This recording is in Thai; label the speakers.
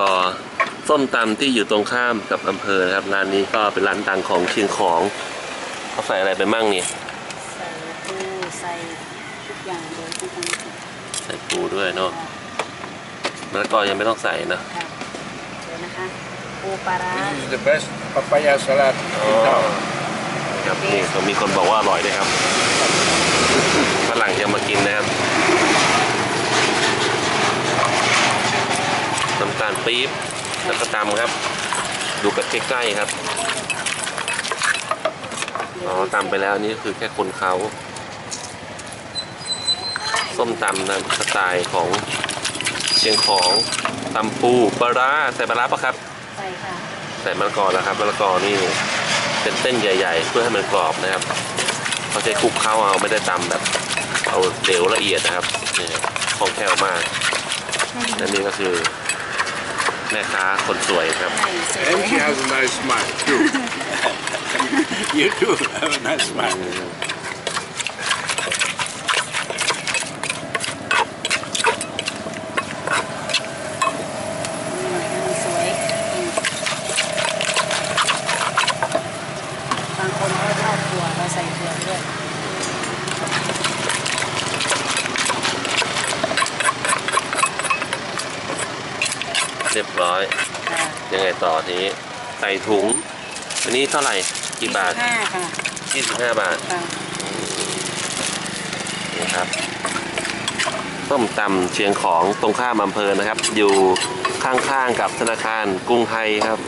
Speaker 1: ก็ส้มตำที่อยู่ตรงข้ามกับอำเภอนะครับร้านนี้ก็เป็นร้านดังของเชียงของเขาใส่อะไรไปมั่งเนี่ย
Speaker 2: ใส่ปูใส่ทุกอย่างเลยที่ต้อง
Speaker 1: ใส่ปูด้วยเนาะมะละกอยังไม่ต้องใส่นะ
Speaker 2: เดี๋ยวนะคะปูปลาร้า
Speaker 3: This is the best papaya salad in town.
Speaker 1: ครับนี่ก็มีคนบอกว่าอร่อยด้วยครับรั่งจะมากินนะครับน้ำตาล ปี๊บแล้วก็ตำครับ ดูกันใกล้ๆครับอ๋อตำไปแล้วอันนี่คือแค่คนเขาส้มตำนะสไตล์ของเชียงของตำปูปลาร้าใส่ปลาร้าปะครับ
Speaker 2: ใส่ค่ะ
Speaker 1: ใส่มะละกอแล้วครับมะละกอนี่เป็นเส้นใหญ่ ๆ เพื่อให้มันกรอบนะครับเขาใช้คลุกเข้าเอาไม่ได้ตำแบบ เอาเหลวละเอียดนะครับนี่คล่องแคล่วมากและนี่ก็คือ แม่ค้าคนสวยครับ
Speaker 2: ใส่เสร็จ
Speaker 3: And she
Speaker 2: แล้ว
Speaker 3: has a nice smile too. you too have a nice smile.
Speaker 1: เรียบร้อย
Speaker 2: ค่ะ
Speaker 1: ยังไงต่อทีนี้ใส่ถุง อันนี้เท่าไหร่ กี่บาท
Speaker 2: ห้าค่ะ
Speaker 1: 25บาท
Speaker 2: ค่ะ
Speaker 1: นี่ครับส้มตำเชียงของตรงข้ามอำเภอนะครับ อยู่ข้างๆกับธนาคารกรุงไทยครับ